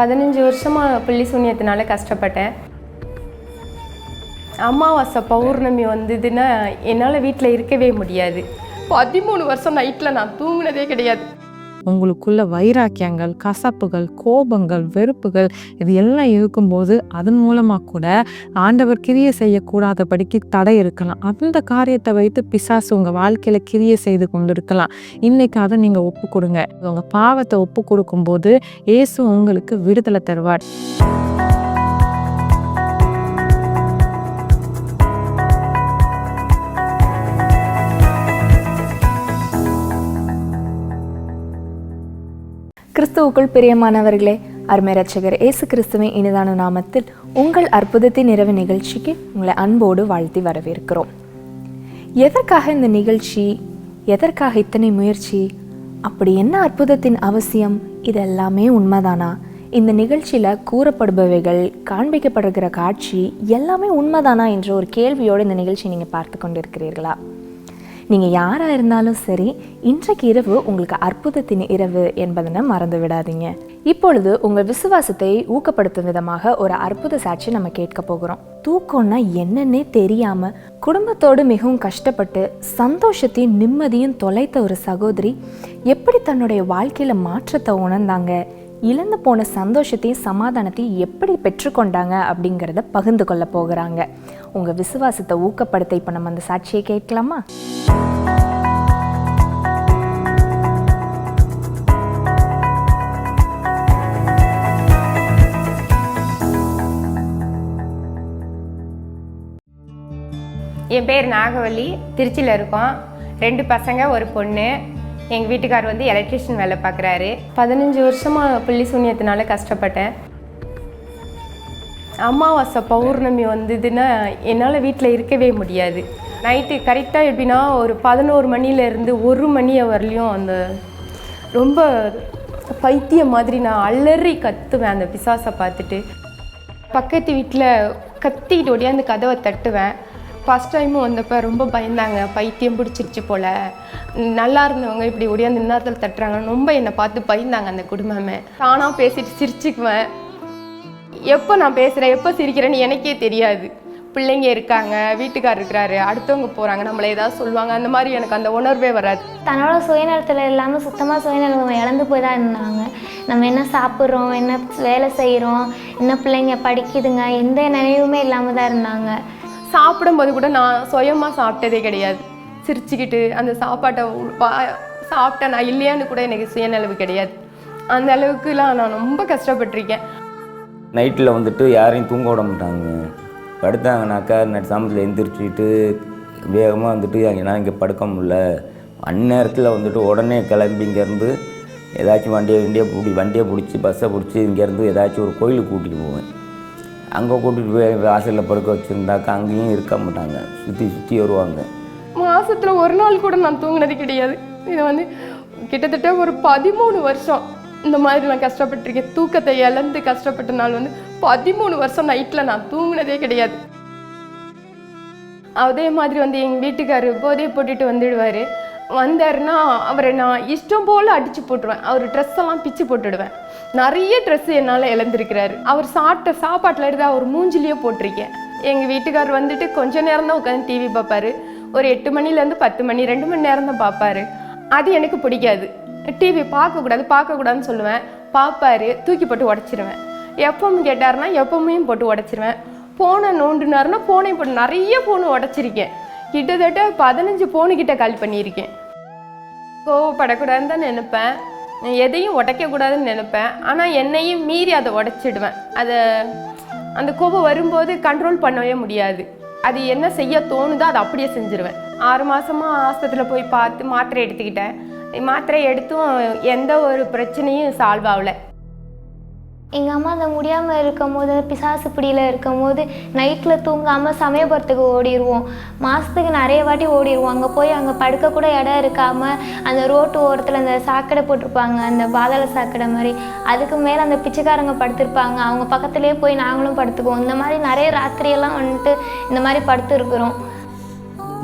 பதினஞ்சு வருஷமாக புள்ளி சூன்யத்தினால கஷ்டப்பட்டேன். அமாவாசை பௌர்ணமி வந்ததுன்னா என்னால் வீட்டில் இருக்கவே முடியாது. பதிமூணு வருஷம் நைட்டில் நான் தூங்கினதே கிடையாது. உங்களுக்குள்ள வைராக்கியங்கள் கசப்புகள் கோபங்கள் வெறுப்புகள் இது எல்லாம் இருக்கும்போது அதன் மூலமாக கூட ஆண்டவர் கிரியை செய்யக்கூடாதபடிக்கு தடை இருக்கலாம். அந்த காரியத்தை வைத்து பிசாசு உங்கள் வாழ்க்கையில் கிரியை செய்து கொண்டு இருக்கலாம் இன்னைக்கு அதை நீங்கள் ஒப்பு கொடுங்க உங்கள் பாவத்தை ஒப்பு கொடுக்கும்போது இயேசு உங்களுக்கு விடுதலை தருவார். கிறிஸ்துவுக்குள் பிரியமானவர்களே அருமை ரட்சகர் இயேசு கிறிஸ்துவின் இனிதான நாமத்தில் உங்கள் அற்புதத்தின் இரவு நிகழ்ச்சிக்கு உங்களை அன்போடு வாழ்த்தி வரவேற்கிறோம். எதற்காக இந்த நிகழ்ச்சி? எதற்காக இத்தனை முயற்சி? அப்படி என்ன அற்புதத்தின் அவசியம்? இது எல்லாமே உண்மைதானா? இந்த நிகழ்ச்சியில் கூறப்படுபவைகள் காண்பிக்கப்படுகிற காட்சி எல்லாமே உண்மைதானா என்ற ஒரு கேள்வியோடு இந்த நிகழ்ச்சி நீங்கள் பார்த்து கொண்டிருக்கிறீர்களா? நீங்கள் யாராக இருந்தாலும் சரி இன்றைக்கு இரவு உங்களுக்கு அற்புதத்தின் இரவு என்பதனை மறந்து விடாதீங்க இப்பொழுது உங்கள் விசுவாசத்தை ஊக்கப்படுத்தும் விதமாக ஒரு அற்புத சாட்சி நம்ம கேட்க போகிறோம். தூக்கம்னா என்னன்னே தெரியாம குடும்பத்தோடு மிகவும் கஷ்டப்பட்டு சந்தோஷத்தையும் நிம்மதியும் தொலைத்த ஒரு சகோதரி எப்படி தன்னுடைய வாழ்க்கையில மாற்றத்தை உணர்ந்தாங்க? இழந்து போன சந்தோஷத்தையும் சமாதானத்தையும் எப்படி பெற்றுக்கொண்டாங்க? அப்படிங்கிறத பகிர்ந்து கொள்ள போகிறாங்க. உங்கள் விசுவாசத்தை ஊக்கப்படுத்த இப்போ நம்ம அந்த சாட்சியை கேட்கலாமா? என் பேர் நாகவல்லி திருச்சியில் இருக்கோம். ரெண்டு பசங்க ஒரு பொண்ணு. எங்கள் வீட்டுக்கார் வந்து எலக்ட்ரிஷியன் வேலை பார்க்குறாரு. பதினஞ்சு வருஷமாக புள்ளி சூன்யத்தினால கஷ்டப்பட்டேன். அமாவாசை பௌர்ணமி வந்ததுன்னா என்னால் வீட்டில் இருக்கவே முடியாது. நைட்டு கரெக்டாக எப்படின்னா ஒரு பதினோரு மணிலேருந்து ஒரு மணி வரலையும் அந்த ரொம்ப பைத்தியம் மாதிரி நான் அலறி கத்துவேன் அந்த பிசாசை பார்த்துட்டு. பக்கத்து வீட்டில் கத்திக்கிட்டு ஓடியாந்து கதவை தட்டுவேன். ஃபஸ்ட் டைமும் வந்தப்போ ரொம்ப பயந்தாங்க. பைத்தியம் பிடிச்சிருச்சு போல். நல்லா இருந்தவங்க இப்படி ஒடியாந்து நின்னத்தில் தட்டுறாங்க ரொம்ப என்னை பார்த்து பயந்தாங்க அந்த குடும்பமே. தானாக பேசிட்டு சிரிச்சுக்குவேன். எப்போ நான் பேசுகிறேன் எப்போ சிரிக்கிறேன்னு எனக்கே தெரியாது. பிள்ளைங்க இருக்காங்க வீட்டுக்கார் இருக்கிறாரு அடுத்தவங்க போகிறாங்க நம்மளை ஏதாவது சொல்லுவாங்க அந்த மாதிரி எனக்கு அந்த உணர்வே வராது. தன்னோட சுயநலத்தில் இல்லாமல் சுத்தமாக சுயநலம் இழந்து போய் தான் இருந்தாங்க. நம்ம என்ன சாப்பிட்றோம் என்ன வேலை செய்கிறோம் என்ன பிள்ளைங்க படிக்குதுங்க எந்த நினைவுமே இல்லாமல் தான் இருந்தாங்க. சாப்பிடும்போது கூட நான் சுயமாக சாப்பிட்டதே கிடையாது. சிரிச்சுக்கிட்டு அந்த சாப்பாட்டை சாப்பிட்டேன் நான் இல்லையான்னு கூட எனக்கு சுயநலவு கிடையாது. அந்த அளவுக்குலாம் நான் ரொம்ப கஷ்டப்பட்டிருக்கேன். நைட்டில் வந்துட்டு யாரையும் தூங்க விட மாட்டாங்க. படுத்தாங்கனாக்கா நைட் சாமத்தில் எந்திரிச்சிட்டு வேகமாக வந்துட்டு என்னால் இங்கே படுக்க முடியல. அந்நேரத்தில் வந்துட்டு உடனே கிளம்பி இங்கேருந்து ஏதாச்சும் வண்டியை வண்டியை பிடி வண்டியை பிடிச்சி பஸ்ஸை பிடிச்சி இங்கேருந்து ஏதாச்சும் ஒரு கோயிலுக்கு கூட்டிகிட்டு போவேன். அங்கே கூட்டிகிட்டு போய் வாசலில் படுக்க வச்சுருந்தாக்கா அங்கேயும் இருக்க மாட்டாங்க. சுற்றி சுற்றி வருவாங்க. மாதத்தில் ஒரு நாள் கூட நான் தூங்கினது கிடையாது. இது வந்து கிட்டத்தட்ட ஒரு பதிமூணு வருஷம். இந்த மாதிரி நான் கஷ்டப்பட்டிருக்கேன். தூக்கத்தை இழந்து கஷ்டப்பட்ட நாள் வந்து பதிமூணு வருஷம் நைட்டில் நான் தூங்கினதே கிடையாது. அதே மாதிரி வந்து எங்கள் வீட்டுக்கார் போதையை போட்டுட்டு வந்துடுவார். வந்தாருன்னா அவரை நான் இஷ்டம் போல் அடித்து போட்டுருவேன். அவர் ட்ரெஸ் எல்லாம் பிச்சு போட்டுடுவேன். நிறைய ட்ரெஸ் என்னால் இழந்திருக்கிறாரு. அவர் சாப்பிட்ட சாப்பாட்டில் எடுத்து அவர் மூஞ்சிலேயே போட்டிருக்கேன். எங்கள் வீட்டுக்கார் வந்துட்டு கொஞ்ச நேரம் தான் உட்காந்து டிவி பார்ப்பாரு. ஒரு எட்டு மணிலேருந்து பத்து மணி ரெண்டு மணி நேரம் தான் பார்ப்பாரு. அது எனக்கு பிடிக்காது. டிவி பார்க்கக்கூடாது பார்க்கக்கூடாதுன்னு சொல்லுவேன். பார்ப்பாரு தூக்கி போட்டு உடச்சிருவேன். எப்பவும் கேட்டார்னா எப்பவுமே போட்டு உடச்சிருவேன். ஃபோனை நோண்டுனாருன்னா ஃபோனை போட்டு நிறைய ஃபோனு உடச்சிருக்கேன். கிட்டத்தட்ட பதினஞ்சு ஃபோனு கிட்ட கால் பண்ணியிருக்கேன். கோவப்படக்கூடாதுன்னு தான் நினைப்பேன். எதையும் உடைக்கக்கூடாதுன்னு நினைப்பேன். ஆனால் என்னையும் மீறி அதை உடச்சிடுவேன். அதை அந்த கோபம் வரும்போது கண்ட்ரோல் பண்ணவே முடியாது. அது என்ன செய்ய தோணுதோ அதை அப்படியே செஞ்சுருவேன். ஆறு மாதமாக ஆஸ்பத்திரியில் போய் பார்த்து மாத்திரை எடுத்துக்கிட்டேன். மாத்திரை எடுத்தும் எந்த ஒரு பிரச்சனையும் சால்வ் ஆகலை. எங்கள் அம்மா அந்த முடியாமல் இருக்கும் போது பிசாசு பிடியில் இருக்கும் போது நைட்டில் தூங்காமல் சமயபுரத்துக்கு ஓடிடுவோம் மாதத்துக்கு நிறைய வாட்டி ஓடிடுவோம் அங்கே போய் அங்கே படுக்க கூட இடம் இருக்காமல் அந்த ரோட்டு ஓரத்தில் அந்த சாக்கடை போட்டிருப்பாங்க அந்த பாதாள சாக்கடை மாதிரி. அதுக்கு மேலே அந்த பிச்சைக்காரங்க படுத்திருப்பாங்க. அவங்க பக்கத்துலேயே போய் நாங்களும் படுத்துக்குவோம். இந்த மாதிரி நிறைய ராத்திரியெல்லாம் வந்துட்டு இந்த மாதிரி படுத்துருக்குறோம்.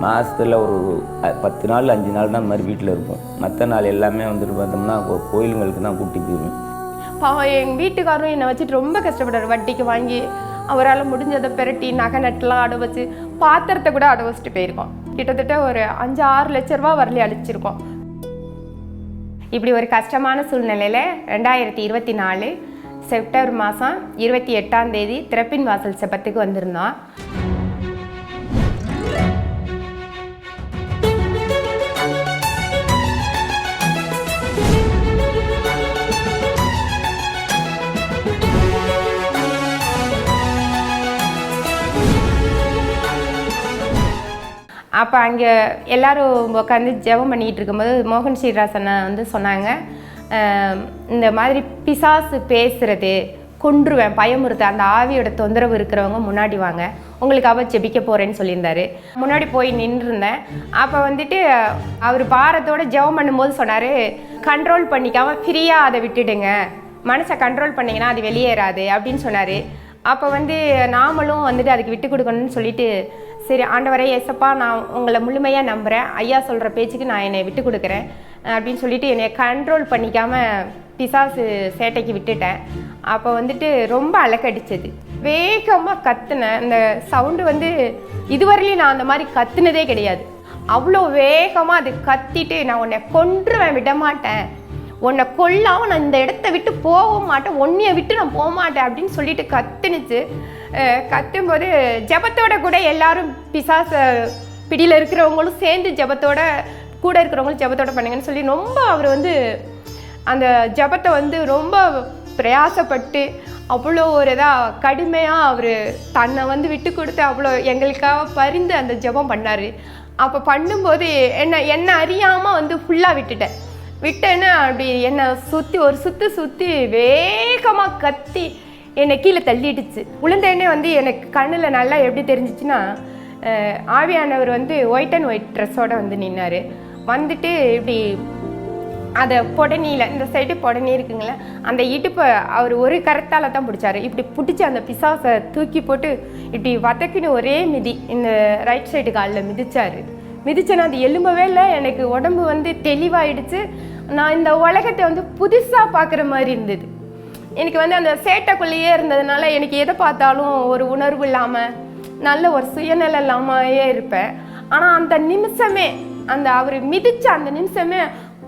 மாதத்தில் ஒரு பத்து நாள் அஞ்சு நாள் தான் இந்த மாதிரி வீட்டில் இருப்போம். மற்ற நாள் எல்லாமே வந்துட்டு பார்த்தோம்னா கோயிலுங்களுக்கு தான் கூட்டி போயிடுவேன் பாவம் எங்கள் வீட்டுக்காரரும் என்னை வச்சுட்டு ரொம்ப கஷ்டப்படுறாரு வட்டிக்கு வாங்கி அவரால் முடிஞ்சதை பெரட்டி நகை நட்டுலாம் அடை வச்சு பாத்திரத்தை கூட அடை வச்சுட்டு போயிருக்கோம். கிட்டத்தட்ட ஒரு அஞ்சு ஆறு லட்ச ரூபா வரலி அழிச்சிருக்கோம். இப்படி ஒரு கஷ்டமான சூழ்நிலையில் ரெண்டாயிரத்தி இருபத்தி நாலு செப்டம்பர் மாதம் இருபத்தி எட்டாம் தேதி திறப்பின் வாசல் செப்பத்துக்கு வந்திருந்தோம். அப்போ அங்கே எல்லோரும் உட்காந்து ஜெபம் பண்ணிகிட்டு இருக்கும்போது மோகன் ஸ்ரீராசனை வந்து சொன்னாங்க இந்த மாதிரி பிசாசு பேசுகிறது கொன்றுவேன் பயமுறுத்த அந்த ஆவியோட தொந்தரவு இருக்கிறவங்க முன்னாடி வாங்க. உங்களுக்காக ஜெபிக்க போகிறேன்னு சொல்லியிருந்தாரு. முன்னாடி போய் நின்றுருந்தேன். அப்போ வந்துட்டு அவர் பாரத்தோட ஜெபம் பண்ணும்போது சொன்னார் கண்ட்ரோல் பண்ணிக்காம ஃப்ரீயாக அதை விட்டுடுங்க. மனசை கண்ட்ரோல் பண்ணிங்கன்னா அது வெளியேறாது. அப்படின்னு சொன்னார். அப்போ வந்து நாமளும் வந்துட்டு அதுக்கு விட்டு கொடுக்கணும்னு சொல்லிட்டு சரி ஆண்டவரே ஏசப்பா நான் உங்களை முழுமையாக நம்புகிறேன் ஐயா சொல்கிற பேச்சுக்கு நான் என்னை விட்டு கொடுக்குறேன். அப்படின்னு சொல்லிட்டு என்னை கண்ட்ரோல் பண்ணிக்காமல் பிசாசு சேட்டைக்கு விட்டுட்டேன். அப்போ வந்துட்டு ரொம்ப அலக்கடிச்சது. வேகமாக கத்துனேன். அந்த சவுண்டு வந்து இதுவரையிலையும் நான் அந்த மாதிரி கத்துனதே கிடையாது. அவ்வளோ வேகமாக அது கத்திட்டு நான் உன்னை கொன்றுவேன் விட மாட்டேன் உன்னை கொல்லாமல் நான் இந்த இடத்த விட்டு போக மாட்டேன் உன்னைய விட்டு நான் போக மாட்டேன் அப்படின்னு சொல்லிட்டு கத்துனுச்சு. கத்தும்போது ஜபத்தோட கூட எல்லாரும் பிசாச பிடியில் இருக்கிறவங்களும் சேர்ந்து ஜபத்தோட கூட இருக்கிறவங்களும் ஜபத்தோட பண்ணுங்கன்னு சொல்லி ரொம்ப அவர் வந்து அந்த ஜெபத்தை வந்து ரொம்ப பிரயாசப்பட்டு அவ்வளோ ஒரு இதாக கடுமையாக அவர் தன்னை வந்து விட்டு கொடுத்து அவ்வளோ எங்களுக்காக பரிந்து அந்த ஜெபம் பண்ணார். அப்போ பண்ணும்போது என்ன என்ன அறியாமல் வந்து ஃபுல்லாக விட்டுட்டேன். விட்டேன்னு அப்படி என்னை சுற்றி ஒரு சுற்றி சுற்றி வேகமாக கத்தி என்னை கீழே தள்ளிடுச்சு. உளுந்தேனே வந்து எனக்கு கண்ணில் நல்லா எப்படி தெரிஞ்சிச்சுன்னா ஆவியானவர் வந்து ஒயிட் அண்ட் ஒயிட் ட்ரெஸ்ஸோட வந்து நின்னார். வந்துட்டு இப்படி அதை புடனியில் இந்த சைடு புடனி இருக்குங்களே அந்த இடுப்பை அவர் ஒரு கரத்தால் தான் பிடிச்சாரு. இப்படி பிடிச்சி அந்த பிசாசை தூக்கி போட்டு இப்படி வதக்கின்னு ஒரே மிதி இந்த ரைட் சைடு காலில் மிதிச்சாரு. மிதிச்சேன்னா அது எலும்பவே இல்லை எனக்கு உடம்பு வந்து தெளிவாயிடுச்சு. நான் இந்த உலகத்தை வந்து புதுசாக பார்க்குற மாதிரி இருந்தது. எனக்கு வந்து அந்த சேட்டைக்குள்ளேயே இருந்ததுனால எனக்கு எதை பார்த்தாலும் ஒரு உணர்வு இல்லாமல் நல்ல ஒரு சுயநலம் இல்லாமையே இருப்பேன். ஆனால் அந்த நிமிஷமே அந்த அவர் மிதித்த அந்த நிமிஷமே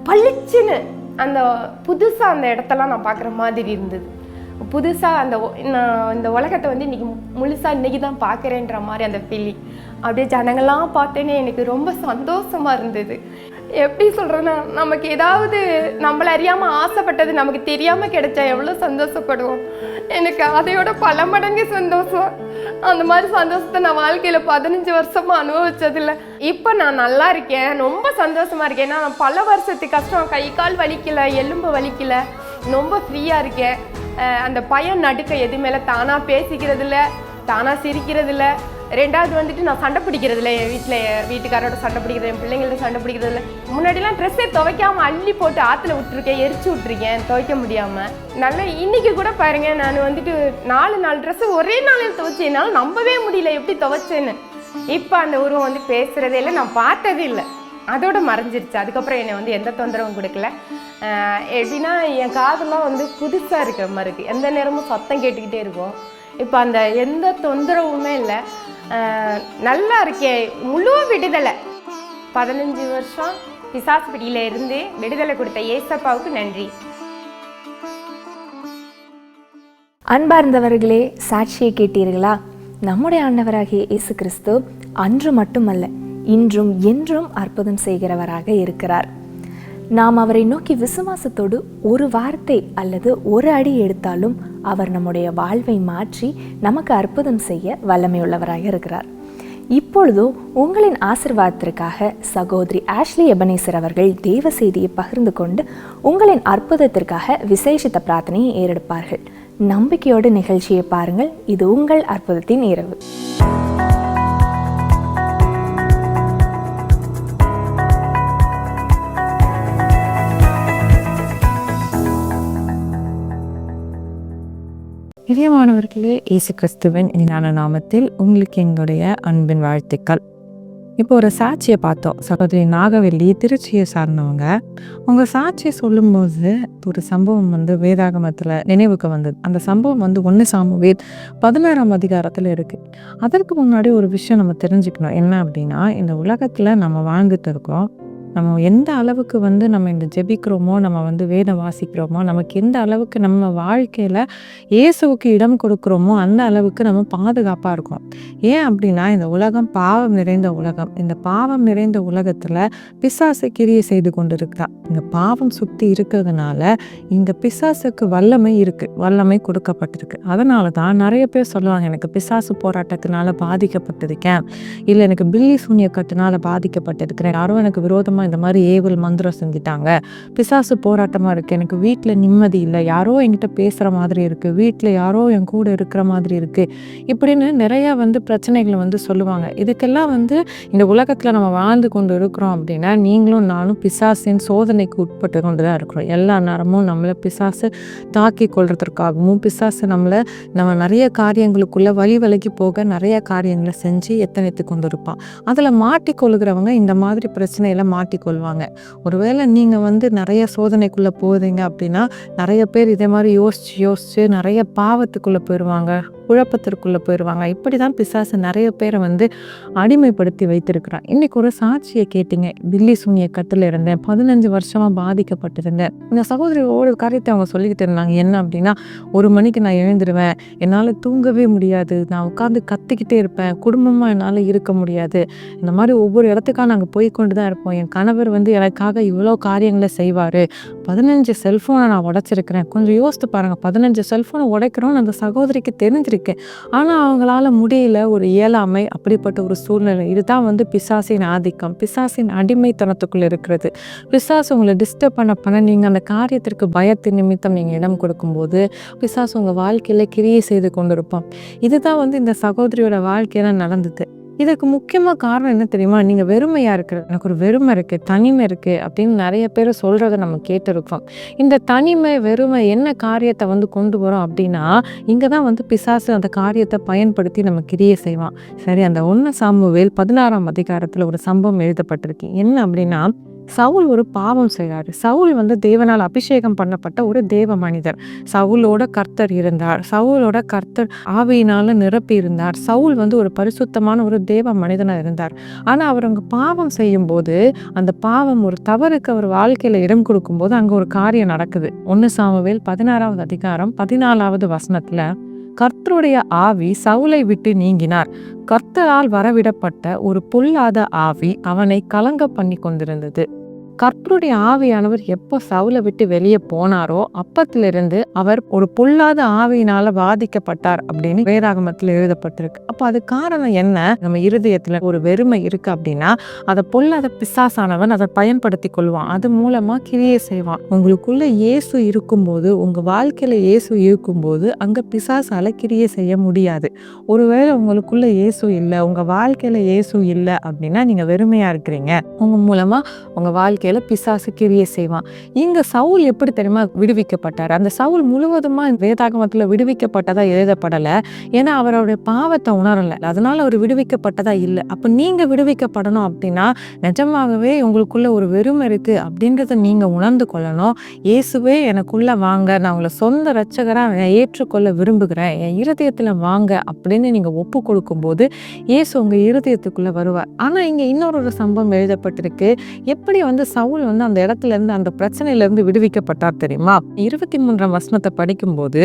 பளிச்சுன்னு அந்த புதுசாக அந்த இடத்தெல்லாம் நான் பார்க்குற மாதிரி இருந்தது. புதுசாக அந்த நான் இந்த உலகத்தை வந்து இன்னைக்கு முழுசாக இன்றைக்கி தான் பார்க்குறேன்ற மாதிரி அந்த ஃபீலிங் அப்படியே ஜனங்கள்லாம் பார்த்தேன்னே எனக்கு ரொம்ப சந்தோஷமா இருந்தது. எப்படி சொல்கிறேன்னா நமக்கு ஏதாவது நம்மளை அறியாமல் ஆசைப்பட்டது நமக்கு தெரியாமல் கிடைச்சா எவ்வளோ சந்தோஷப்படுவோம். எனக்கு அதையோட பல மடங்கு சந்தோஷம். அந்த மாதிரி சந்தோஷத்தை நான் வாழ்க்கையில் பதினஞ்சு வருஷமாக அனுபவிச்சதில்ல. இப்போ நான் நல்லா இருக்கேன் ரொம்ப சந்தோஷமாக இருக்கேன். ஏன்னா நான் பல வருஷத்துக்கு கஷ்டம் கை கால் வலிக்கல எலும்பு வலிக்கல ரொம்ப ஃப்ரீயாக இருக்கேன். அந்த பயம் நடுக்க எது மேலே தானாக பேசிக்கிறதில்ல தானாக சிரிக்கிறதில்ல. ரெண்டாவது வந்துட்டு நான் சண்டை பிடிக்கிறதுல என் வீட்டில் என் வீட்டுக்காரோட சண்டை பிடிக்கிறது என் பிள்ளைங்களோட சண்டை பிடிக்கிறதுல முன்னாடிலாம் ட்ரெஸ்ஸே துவைக்காமல் அள்ளி போட்டு ஆற்றுல விட்டுருக்கேன் எரிச்சு விட்டுருக்கேன் துவைக்க முடியாமல் நல்லா இன்னைக்கு கூட பாருங்கள் நான் வந்துட்டு நாலு நாலு ட்ரெஸ்ஸு ஒரே நாளில் துவைச்சேன் என்னால் நம்பவே முடியல எப்படி துவைச்சேன்னு. இப்போ அந்த உருவம் வந்து பேசுகிறதே இல்லை நான் பார்த்ததே இல்லை. அதோட மறைஞ்சிருச்சு. அதுக்கப்புறம் என்னை வந்து எந்த தொந்தரவும் கொடுக்கல. எப்படின்னா என் காதெல்லாம் வந்து புதுசாக இருக்கிற மாதிரி இருக்குது எந்த நேரமும் சத்தம் கேட்டுக்கிட்டே இருக்கும். இப்போ அந்த எந்த தொந்தரவுமே இல்லை. நல்லா இருக்கே. முழு விடுதலை. பதினஞ்சு வருஷம் பிசாசு பிடியில இருந்து விடுதலை கொடுத்த ஏசப்பாவுக்கு நன்றி. அன்பார்ந்தவர்களே சாட்சியை கேட்டீர்களா? நம்முடைய ஆண்டவராகிய இயேசு கிறிஸ்து அன்று மட்டுமல்ல இன்றும் என்றும் அற்புதம் செய்கிறவராக இருக்கிறார். நாம் அவரை நோக்கி விசுவாசத்தோடு ஒரு வார்த்தை அல்லது ஒரு அடி எடுத்தாலும் அவர் நம்முடைய வாழ்வை மாற்றி நமக்கு அற்புதம் செய்ய வல்லமையுள்ளவராக இருக்கிறார். இப்பொழுதோ உங்களின் ஆசிர்வாதத்திற்காக சகோதரி ஆஷ்லி எபனேசர் அவர்கள் தேவ செய்தியை பகிர்ந்து கொண்டு உங்களின் அற்புதத்திற்காக விசேஷித்த பிரார்த்தனையை ஏறெடுப்பார்கள். நம்பிக்கையோடு நிகழ்ச்சியை பாருங்கள். இது உங்கள் அற்புதத்தின் இரவு. பிரியமானவர்களே இயேசு கிறிஸ்துவின் இனிதான நாமத்தில் உங்களுக்கு எங்களுடைய அன்பின் வாழ்த்துக்கள். இப்போ ஒரு சாட்சியை பார்த்தோம். சகோதரி நாகவெள்ளி திருச்சியை சார்ந்தவங்க. அவங்க சாட்சியை சொல்லும்போது ஒரு சம்பவம் வந்து வேதாகமத்தில் நினைவுக்கு வந்தது. அந்த சம்பவம் வந்து ஒன்று சாமுவேல் பதினாறாம் அதிகாரத்தில் இருக்குது அதற்கு முன்னாடி ஒரு விஷயம் நம்ம தெரிஞ்சுக்கணும். என்ன அப்படின்னா இந்த உலகத்தில் நம்ம வாழ்ந்துட்டு இருக்கோம். நம்ம எந்த அளவுக்கு வந்து நம்ம இந்த ஜெபிக்கிறோமோ நம்ம வந்து வேதம் வாசிக்கிறோமோ நமக்கு எந்த அளவுக்கு நம்ம வாழ்க்கையில் இயேசுவுக்கு இடம் கொடுக்குறோமோ அந்த அளவுக்கு நம்ம பாதுகாப்பாக இருக்கோம். ஏன் அப்படின்னா இந்த உலகம் பாவம் நிறைந்த உலகம். இந்த பாவம் நிறைந்த உலகத்தில் பிசாசு கிரியை செய்து கொண்டு இருக்கிறான் இந்த பாவம் சுற்றி இருக்கிறதுனால இந்த பிசாசுக்கு வல்லமை இருக்குது வல்லமை கொடுக்கப்பட்டிருக்கு. அதனால தான் நிறைய பேர் சொல்லுவாங்க எனக்கு பிசாசு போராட்டத்தினால பாதிக்கப்பட்டிருக்கேன். இல்லை எனக்கு பில்லி சூன்ய கட்டுனால பாதிக்கப்பட்டிருக்கிறேன். யாரும் எனக்கு விரோதமாக இந்த மாதிரி ஏவல் மந்திரம் செஞ்சுட்டாங்க. பிசாசு போராட்டமாக இருக்குது எனக்கு வீட்டில் நிம்மதி இல்லை. யாரோ என்கிட்ட பேசுகிற மாதிரி இருக்குது வீட்டில் யாரோ என் கூட இருக்கிற மாதிரி இருக்குது இப்படின்னு நிறையா வந்து பிரச்சனைகளை வந்து சொல்லுவாங்க. இதுக்கெல்லாம் வந்து இந்த உலகத்தில் நம்ம வாழ்ந்து கொண்டு இருக்கிறோம் அப்படின்னா நீங்களும் நானும் பிசாசின் சோதனைக்கு உட்பட்டு கொண்டு தான் இருக்கிறோம். எல்லா நேரமும் நம்மளை பிசாசு தாக்கி கொள்றதற்காகவும் பிசாசு நம்மளை நம்ம நிறைய காரியங்களுக்குள்ள வழி விலகி போக நிறைய காரியங்களை செஞ்சு எத்தனைத்து கொண்டு இருப்பான் அதில் மாட்டிக்கொள்கிறவங்க இந்த மாதிரி பிரச்சனையில மாட்டிக்கொள்வாங்க ஒருவேளை நீங்கள் வந்து நிறைய சோதனைக்குள்ளே போதீங்க அப்படின்னா நிறைய பேர் இதே மாதிரி யோசிச்சு யோசிச்சு நிறைய பாவத்துக்குள்ளே போயிடுவாங்க குழப்பத்திற்குள்ளே போயிடுவாங்க இப்படி தான் பிசாசு நிறைய பேரை வந்து அடிமைப்படுத்தி வைத்திருக்கிறான். இன்றைக்கி ஒரு சாட்சியை கேட்டீங்க. பில்லி சூனிய கட்டில் இருந்தேன். பதினஞ்சு வருஷமாக பாதிக்கப்பட்டிருந்தேன். இந்த சகோதரி ஒரு காரியத்தை அவங்க சொல்லிக்கிட்டு இருந்தாங்க. என்ன அப்படின்னா ஒரு மணிக்கு நான் எழுந்துருவேன். என்னால் தூங்கவே முடியாது. நான் உட்காந்து கத்திக்கிட்டே இருப்பேன். குடும்பமாக என்னால் இருக்க முடியாது. இந்த மாதிரி ஒவ்வொரு இடத்துக்காக நாங்கள் போய் கொண்டு தான் இருப்போம். என் கணவர் வந்து எனக்காக இவ்வளோ காரியங்களை செய்வார். பதினஞ்சு செல்ஃபோனை நான் உடைச்சிருக்கிறேன். கொஞ்சம் யோசித்து பாருங்கள் பதினஞ்சு செல்ஃபோனை உடைக்கிறோன்னு அந்த சகோதரிக்கு தெரிஞ்சிருக்கு? ஆனால் அவங்களால முடியல. ஒரு இயலாமை அப்படிப்பட்ட ஒரு சூழ்நிலை. இதுதான் வந்து பிசாசின் ஆதிக்கம். பிசாசின் அடிமைத்தனத்துக்குள்ளே இருக்கிறது. பிசாசு உங்களை டிஸ்டர்ப் பண்ண பண்ண நீங்கள் அந்த காரியத்திற்கு பயத்தின் நிமித்தம் நீங்கள் இடம் கொடுக்கும்போது பிசாசு உங்கள் வாழ்க்கையில் கிரியை செய்து கொண்டிருப்போம் இதுதான் வந்து இந்த சகோதரியோட வாழ்க்கையில் நடந்தது. இதுக்கு முக்கியமாக காரணம் என்ன தெரியுமா? நீங்கள் வெறுமையாக இருக்கிறது. எனக்கு ஒரு வெறுமை இருக்குது தனிமை இருக்குது அப்படின்னு நிறைய பேர் சொல்கிறத நம்ம கேட்டிருக்கோம். இந்த தனிமை வெறுமை என்ன காரியத்தை வந்து கொண்டு வரோம் அப்படின்னா இங்கே தான் வந்து பிசாசு அந்த காரியத்தை பயன்படுத்தி நம்ம கிரியை செய்வான். சரி அந்த ஒன்று சாமுவேல் பதினாறாம் அதிகாரத்தில் ஒரு சம்பவம் எழுதப்பட்டிருக்கு. என்ன அப்படின்னா சவுல் ஒரு பாவம் செய்கிறாரு சவுல் வந்து தேவனால் அபிஷேகம் பண்ணப்பட்ட ஒரு தேவ மனிதர். சவுலோட கர்த்தர் இருந்தார். சவுலோட கர்த்தர் ஆவியினால நிரப்பி இருந்தார். சவுல் வந்து ஒரு பரிசுத்தமான ஒரு தேவ மனிதனாக இருந்தார். ஆனால் அவர் அங்கே பாவம் செய்யும்போது அந்த பாவம் ஒரு தவறுக்கு அவர் வாழ்க்கையில் இடம் கொடுக்கும்போது அங்கே ஒரு காரியம் நடக்குது. ஒன்று சாமுவேல் பதினாறாவது அதிகாரம் பதினாலாவது வசனத்தில் கர்த்தருடைய ஆவி சவுலை விட்டு நீங்கினார். கர்த்தரால் வரவிடப்பட்ட ஒரு பொல்லாத ஆவி அவனை கலங்க பண்ணி கொண்டிருந்தது கர்த்தருடைய ஆவியானவர் எப்போ சவுலை விட்டு வெளியே போனாரோ அப்பத்திலிருந்து அவர் ஒரு பொல்லாத ஆவியினால பாதிக்கப்பட்டார் அப்படின்னு வேதாகமத்தில் எழுதப்பட்டிருக்கு. அப்போ அது காரணம் என்ன? நம்ம இருதயத்துல ஒரு வெறுமை இருக்கு அப்படின்னா அதை பொல்லாத பிசாசானவன் அதை பயன்படுத்தி கொள்வான். அது மூலமா கிரியை செய்வான். உங்களுக்குள்ள இயேசு இருக்கும்போது உங்க வாழ்க்கையில இயேசு இருக்கும்போது அங்க பிசாசால கிரியை செய்ய முடியாது. ஒருவேளை உங்களுக்குள்ள இயேசு இல்லை உங்க வாழ்க்கையில இயேசு இல்லை அப்படின்னா நீங்க வெறுமையா இருக்கிறீங்க. உங்க மூலமா உங்க வாழ்க்கையில் பிசாசு கிரியை செய்வான். இங்கே சவுல் எப்படி தெரியுமா விடுவிக்கப்பட்டார்? அந்த சவுல் முழுவதுமா வேதாகமத்தில் விடுவிக்கப்பட்டதா எழுதப்படல. ஏன்னா அவருடைய பாவத்தை உணரல. அதனால அவர் விடுவிக்கப்பட்டதா இல்லை. அப்ப நீங்க விடுவிக்கப்படணும் அப்படின்னா நிஜமாகவே உங்களுக்குள்ள ஒரு வெறுமை இருக்கு அப்படின்றத நீங்க உணர்ந்து கொள்ளணும். இயேசுவே எனக்குள்ள வாங்க. நான் உங்களை சொந்த ரட்சகரா ஏற்றுக்கொள்ள விரும்புகிறேன். என் இருதயத்தில் வாங்க அப்படின்னு நீங்க ஒப்பு கொடுக்கும்போது இயேசு உங்க இருதயத்துக்குள்ள வருவார். ஆனா இங்க இன்னொரு ஒரு சம்பவம் எழுதப்பட்டிருக்கு. எப்படி வந்து சவுல் வந்து அந்த இடத்துல இருந்து அந்த பிரச்சனையில இருந்து விடுவிக்கப்பட்டார் தெரியுமா? இருபத்தி மூன்றாம் வசனத்தை படிக்கும்போது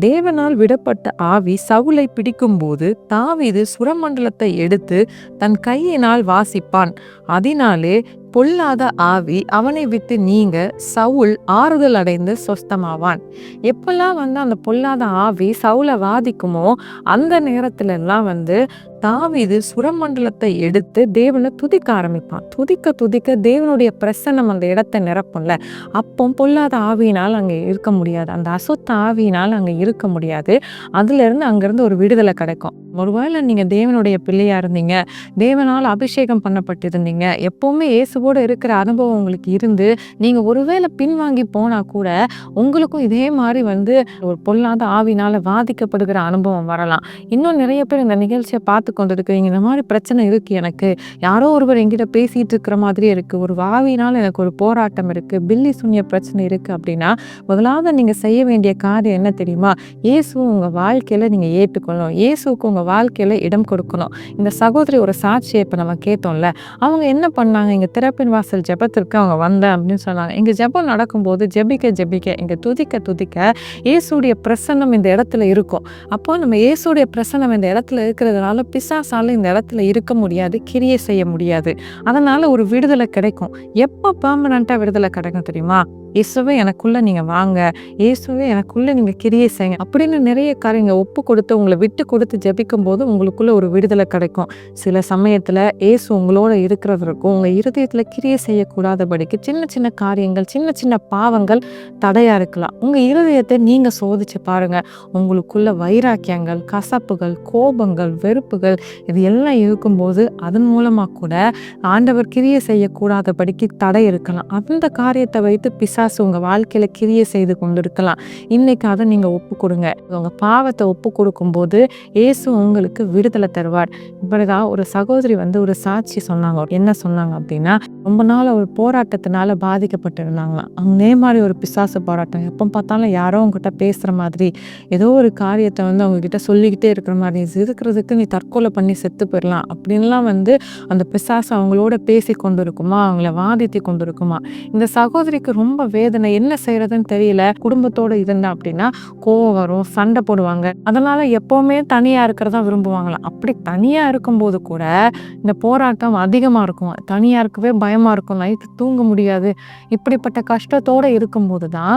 தேவனால் விடப்பட்ட ஆவி சவுலை பிடிக்கும்போது தாவிது சுரமண்டலத்தை எடுத்து தன் கையினால் வாசிப்பான். அதனாலே பொல்லாத ஆவி அவனை விட்டு நீங்க சவுல் ஆறுதல் அடைந்து சொஸ்தமாவான். எப்பெல்லாம் வந்து அந்த பொல்லாத ஆவி சவுலை வாதிக்குமோ அந்த நேரத்துல எல்லாம் வந்து தாவிது சுரமண்டலத்தை எடுத்து தேவனை துதிக்க ஆரம்பிப்பான். துதிக்க துதிக்க தேவனுடைய பிரசன்னம் அந்த இடத்தை நிரப்பும்ல. அப்போ பொல்லாத ஆவியினால் அங்கே இருக்க முடியாது. அந்த அசுத்த ஆவியினால் அங்கே இருக்க முடியாது. அதுலேருந்து அங்கேருந்து ஒரு விடுதலை கிடைக்கும். ஒருவேளை நீங்கள் தேவனுடைய பிள்ளையாக இருந்தீங்க. தேவனால் அபிஷேகம் பண்ணப்பட்டிருந்தீங்க. எப்போவுமே இயேசு இயேசுவோட இருக்கிற அனுபவம் உங்களுக்கு இருந்து நீங்க ஒருவேளை பின்வாங்கி போனா கூட உங்களுக்கும் இதே மாதிரி வந்து ஒரு பொல்லாத ஆவினால பாதிக்கப்படுகிற அனுபவம் வரலாம். இன்னும் நிறைய பேர் இந்த நிகழ்ச்சியை பார்த்து கொண்டு இருக்கிறீங்க இந்த மாதிரி பிரச்சனை இருக்கு எனக்கு. யாரோ ஒருவர் என்கிட்ட பேசிட்டு இருக்கிற மாதிரி இருக்கு. ஒரு வாவினால் எனக்கு ஒரு போராட்டம் இருக்கு. பில்லி சுனிய பிரச்சனை இருக்கு அப்படின்னா முதலாவது நீங்க செய்ய வேண்டிய காரியம் என்ன தெரியுமா? இயேசு உங்க வாழ்க்கையில நீங்க ஏற்றுக்கொள்ளணும். இயேசுக்கு உங்க வாழ்க்கையில இடம் கொடுக்கணும். இந்த சகோதரி ஒரு சாட்சியை இப்ப நம்ம கேட்டோம்ல. அவங்க என்ன பண்ணாங்க? எங்க திறப்பின் வாசல் ஜெபத்திற்கு அவங்க வந்தேன் அப்படின்னு சொன்னாங்க. இங்கே ஜெபம் நடக்கும்போது ஜெபிக்க ஜெபிக்க இங்கே துதிக்க துதிக்க இயேசுடைய பிரசன்னம் இந்த இடத்துல இருக்கும். அப்போ நம்ம இயேசுடைய பிரசன்னம் இந்த இடத்துல இருக்கிறதுனால பிசாசால இந்த இடத்துல இருக்க முடியாது கிரியை செய்ய முடியாது. அதனால ஒரு விடுதலை கிடைக்கும். எப்போ பர்மனண்ட்டாக விடுதலை கிடைக்கும் தெரியுமா? இயேசுவே எனக்குள்ளே நீங்கள் வாங்க. இயேசுவே எனக்குள்ளே நீங்கள் கிரியை செய்யுங்க. அப்படின்னு நிறைய காரியங்க ஒப்பு கொடுத்து உங்களை விட்டு கொடுத்து ஜபிக்கும் போது உங்களுக்குள்ளே ஒரு விடுதலை கிடைக்கும். சில சமயத்தில் இயேசு உங்களோட இருக்கிறவருக்கும் உங்கள் இருதயத்தில் கிரியை செய்யக்கூடாதபடிக்கு சின்ன சின்ன காரியங்கள் சின்ன சின்ன பாவங்கள் தடையாக இருக்கலாம். உங்கள் இருதயத்தை நீங்கள் சோதிச்சு பாருங்கள் உங்களுக்குள்ள வைராக்கியங்கள் கசப்புகள் கோபங்கள் வெறுப்புகள் இது எல்லாம் இருக்கும்போது அதன் மூலமாக கூட ஆண்டவர் கிரியை செய்யக்கூடாதபடிக்கு தடை இருக்கலாம். அந்த காரியத்தை வைத்து பிசா பிசாசு உங்கள் வாழ்க்கையில் கிரிய செய்து கொண்டிருக்கலாம். இன்னைக்கு அதை ஒப்பு கொடுங்க உங்கள் பாவத்தை ஒப்பு கொடுக்கும்போது இயேசு உங்களுக்கு விடுதலை தருவார். இப்படிதான் ஒரு சகோதரி வந்து ஒரு சாட்சி சொன்னாங்க. என்ன சொன்னாங்க அப்படின்னா ரொம்ப நாள் ஒரு போராட்டத்தினால பாதிக்கப்பட்டிருந்தாங்களாம். அவங்க மாதிரி ஒரு பிசாசு போராட்டம். எப்போ பார்த்தாலும் யாரோ உங்ககிட்ட பேசுகிற மாதிரி ஏதோ ஒரு காரியத்தை வந்து அவங்கக்கிட்ட சொல்லிக்கிட்டே இருக்கிற மாதிரி இருக்கிறதுக்கு நீ தற்கொலை பண்ணி செத்து போயிடலாம் அப்படின்லாம் வந்து அந்த பிசாசு அவங்களோட பேசி கொண்டு இருக்குமா அவங்கள வாதித்து கொண்டு இருக்குமா இந்த சகோதரிக்கு ரொம்ப வேதனை என்ன செய்யறதுன்னு தெரியல. குடும்பத்தோட இருந்தா அப்படின்னா கோவம் வரும் சண்டை போடுவாங்க. அதனால எப்பவுமே தனியா இருக்கிறதா விரும்புவாங்களாம் அப்படி தனியா இருக்கும்போது கூட இந்த போராட்டம் அதிகமா இருக்கும். தனியா இருக்கவே பயமா இருக்கும். நைட்டு தூங்க முடியாது. இப்படிப்பட்ட கஷ்டத்தோட இருக்கும்போது தான்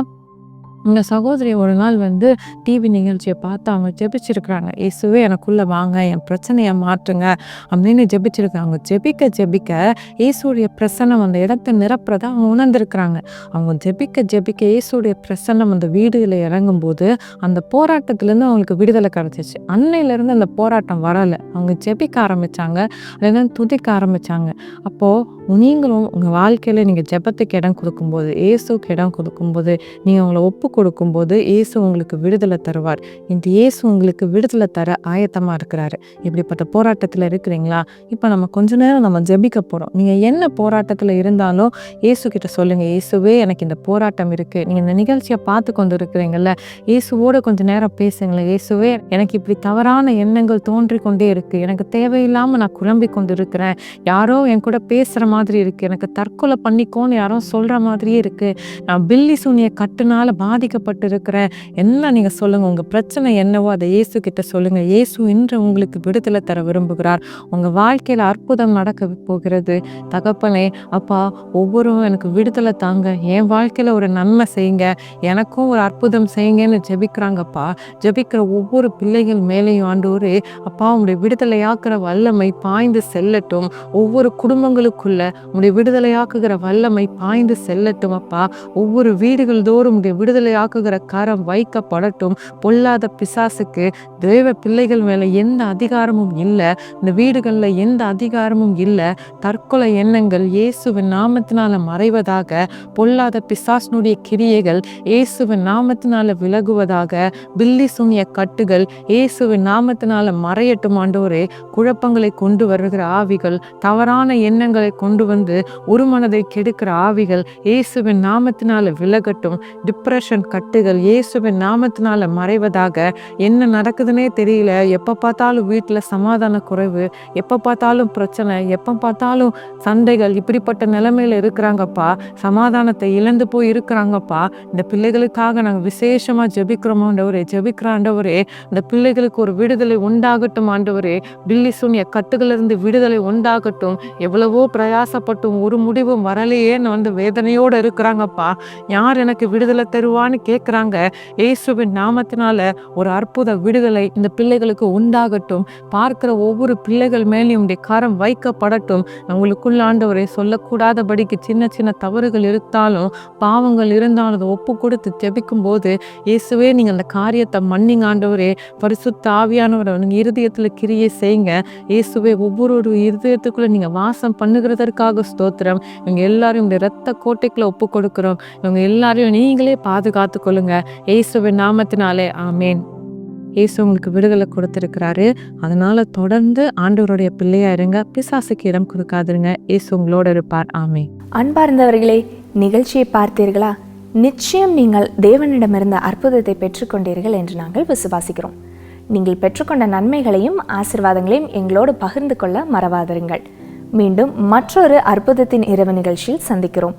இந்த சகோதரி ஒரு நாள் வந்து டிவி நிகழ்ச்சியை பார்த்து அவங்க ஜெபிச்சிருக்கிறாங்க. இயேசுவே எனக்குள்ளே வாங்க என் பிரச்சனையை மாற்றுங்க அப்படின்னு ஜெபிச்சிருக்காங்க. ஜெபிக்க ஜெபிக்க இயேசுடைய பிரசன்னம் அந்த இடத்தை நிரப்புறத அவங்க உணர்ந்திருக்கிறாங்க. அவங்க ஜெபிக்க ஜெபிக்க இயேசுடைய பிரசன்னம் அந்த வீடுகளை இறங்கும்போது அந்த போராட்டத்திலேருந்து அவங்களுக்கு விடுதலை கிடைச்சிச்சு. அன்னையிலேருந்து அந்த போராட்டம் வரலை. அவங்க ஜெபிக்க ஆரம்பித்தாங்க இல்லைன்னா துதிக்க ஆரம்பிச்சாங்க. அப்போது நீங்களும் உங்கள் வாழ்க்கையில் நீங்கள் ஜெபத்துக்கு இடம் கொடுக்கும்போது ஏசுக்கு இடம் கொடுக்கும்போது நீங்கள் உங்களை ஒப்பு கொடுக்கும்போது இயேசு உங்களுக்கு விடுதலை தருவார். இந்த இயேசு உங்களுக்கு விடுதலை தர ஆயத்தமாக இருக்கிறாரு. இப்படிப்பட்ட போராட்டத்தில் இருக்கிறீங்களா? இப்போ நம்ம கொஞ்ச நேரம் நம்ம ஜெபிக்க போகிறோம் நீங்கள் என்ன போராட்டத்தில் இருந்தாலும் ஏசு கிட்ட சொல்லுங்கள் இயேசுவே எனக்கு இந்த போராட்டம் இருக்குது நீங்கள் இந்த நிகழ்ச்சியை பார்த்து கொண்டு இருக்கிறீங்கல்ல இயேசுவோட கொஞ்ச நேரம் பேசுங்களேன். இயேசுவே எனக்கு இப்படி தவறான எண்ணங்கள் தோன்றி கொண்டே இருக்குது எனக்கு தேவையில்லாமல் நான் குழம்பி கொண்டு இருக்கிறேன் யாரோ என் கூட பேசுகிற மாதிரி இருக்குது எனக்கு தற்கொலை பண்ணிக்கோன்னு யாரும் சொல்கிற மாதிரியே இருக்குது நான் பில்லி சூனிய கட்டுனால பாதிக்கப்பட்டு இருக்கிறேன் என்ன நீங்கள் சொல்லுங்கள் உங்கள் பிரச்சனை என்னவோ அதை இயேசு கிட்ட சொல்லுங்கள் இயேசு இன்று உங்களுக்கு விடுதலை தர விரும்புகிறார். உங்கள் வாழ்க்கையில் அற்புதம் நடக்க போகிறது. தகப்பனே அப்பா ஒவ்வொருவரும் எனக்கு விடுதலை தாங்க. என் வாழ்க்கையில் ஒரு நன்மை செய்யுங்க. எனக்கும் ஒரு அற்புதம் செய்யுங்கன்னு ஜெபிக்கிறாங்கப்பா ஜெபிக்கிற ஒவ்வொரு பிள்ளைகள் மேலேயும் ஆண்டோரே அப்பா உங்களுடைய விடுதலையாக்குற வல்லமை பாய்ந்து செல்லட்டும். ஒவ்வொரு குடும்பங்களுக்குள்ள உங்களுடைய விடுதலையாக்குகிற வல்லமை பாய்ந்து செல்லட்டும் அப்பா. ஒவ்வொரு வீடுகள் தோறும் உடைய விடுதலையாக்குகிற கரம் வைக்கப்படட்டும். பொல்லாத பிசாசுக்கு தெய்வ பிள்ளைகள் மேல எந்த அதிகாரமும் இல்லை. இந்த வீடுகளில் எந்த அதிகாரமும் இல்லை. தற்கொலை எண்ணங்கள் இயேசுவின் நாமத்தினால மறைவதாக பொல்லாத பிசாசனுடைய கிரியைகள் இயேசுவின் நாமத்தினால விலகுவதாக பில்லி சுனிய கட்டுகள் இயேசுவின் நாமத்தினால மறையட்டும் ஆண்டோரே குழப்பங்களை கொண்டு வருகிற ஆவிகள் தவறான எண்ணங்களை கொண்டு கொண்டு வந்து ஒரு மனதை கெடுக்கிற ஆவிகள் இயேசுவின் நாமத்தினால விலகட்டும். டிப்ரெஷன் கட்டுகள் இயேசுவின் நாமத்தினால மறைவதாக என்ன நடக்குதுன்னே தெரியல. எப்போ பார்த்தாலும் வீட்டில் சமாதான குறைவு எப்போ பார்த்தாலும் பிரச்சனை எப்போ பார்த்தாலும் சண்டைகள் இப்படிப்பட்ட நிலைமையில் இருக்கிறாங்கப்பா. சமாதானத்தை இழந்து போய் இருக்கிறாங்கப்பா. இந்த பிள்ளைகளுக்காக நாங்கள் விசேஷமாக ஜெபிக்கிறோம் ஆண்டவரே ஜெபிக்கிற ஆண்டவரே. இந்த பிள்ளைகளுக்கு ஒரு விடுதலை உண்டாகட்டும் ஆண்டவரே. பில்லி சூன்ய கட்டுகளிலிருந்து விடுதலை உண்டாகட்டும். எவ்வளவோ பிரயாசப்பட்டும் ஒரு முடிவும் வரலையேன்னு வந்து வேதனையோடு இருக்கிறாங்கப்பா. யார் எனக்கு விடுதலை தருவான்னு கேட்குறாங்க. இயேசுவின் நாமத்தினால ஒரு அற்புத விடுதலை இந்த பிள்ளைகளுக்கு உண்டாகட்டும். பார்க்கிற ஒவ்வொரு பிள்ளைகள் மேலேயும் உடைய கரம் வைக்கப்படட்டும். உங்களுக்குள்ள ஆண்டவரை சொல்லக்கூடாதபடிக்கு சின்ன சின்ன தவறுகள் இருந்தாலும் பாவங்கள் இருந்தாலும் அதை ஒப்பு கொடுத்து ஜெபிக்கும் போது இயேசுவே நீங்கள் அந்த காரியத்தை மன்னிங்க ஆண்டவரே. பரிசுத்த ஆவியானவரை நீங்கள் இருதயத்தில் கிரியை செய்யுங்க. இயேசுவே ஒவ்வொரு இருதயத்துக்குள்ளே நீங்கள் வாசம் பண்ணுகிறதற்கு எல்லாருக்காக ஸ்தோத்திரம். இவங்க எல்லாரும் இந்த இரத்த கோட்டைக்குள்ள ஒப்பு கொடுக்குறோம். இவங்க எல்லாரையும் நீங்களே பாதுகாத்து கொள்ளுங்க. இயேசுவின் நாமத்தினாலே ஆமேன். இயேசு உங்களுக்கு விடுதலை கொடுத்துருக்கிறாரு. அதனால தொடர்ந்து ஆண்டவருடைய பிள்ளையா இருங்க. பிசாசுக்கு இடம் கொடுக்காதுங்க இயேசு உங்களோட இருப்பார். ஆமேன். அன்பார்ந்தவர்களே நிகழ்ச்சியை பார்த்தீர்களா? நிச்சயம் நீங்கள் தேவனிடமிருந்த அற்புதத்தை பெற்றுக்கொண்டீர்கள் என்று நாங்கள் விசுவாசிக்கிறோம். நீங்கள் பெற்றுக்கொண்ட நன்மைகளையும் ஆசிர்வாதங்களையும் எங்களோடு பகிர்ந்து கொள்ள மறவாதிருங்கள். மீண்டும் மற்றொரு அற்புதத்தின் இரவு நிகழ்ச்சியில் சந்திக்கிறோம்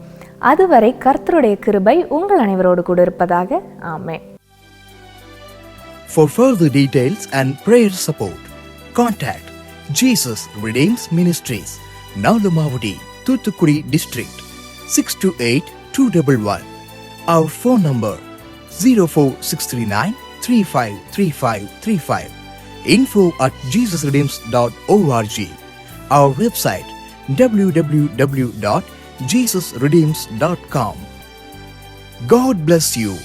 அதுவரை கர்த்தருடைய கிருபை உங்கள் அனைவரோடு கூட இருப்பதாக ஆமே For further details and prayer support, contact Jesus Redeems Ministries, Nalamavadi, Thuthukudi District, 628-211. Our phone number 04639 353535. Info at jesusredeems.org. Our website www.jesusredeems.com. God bless you.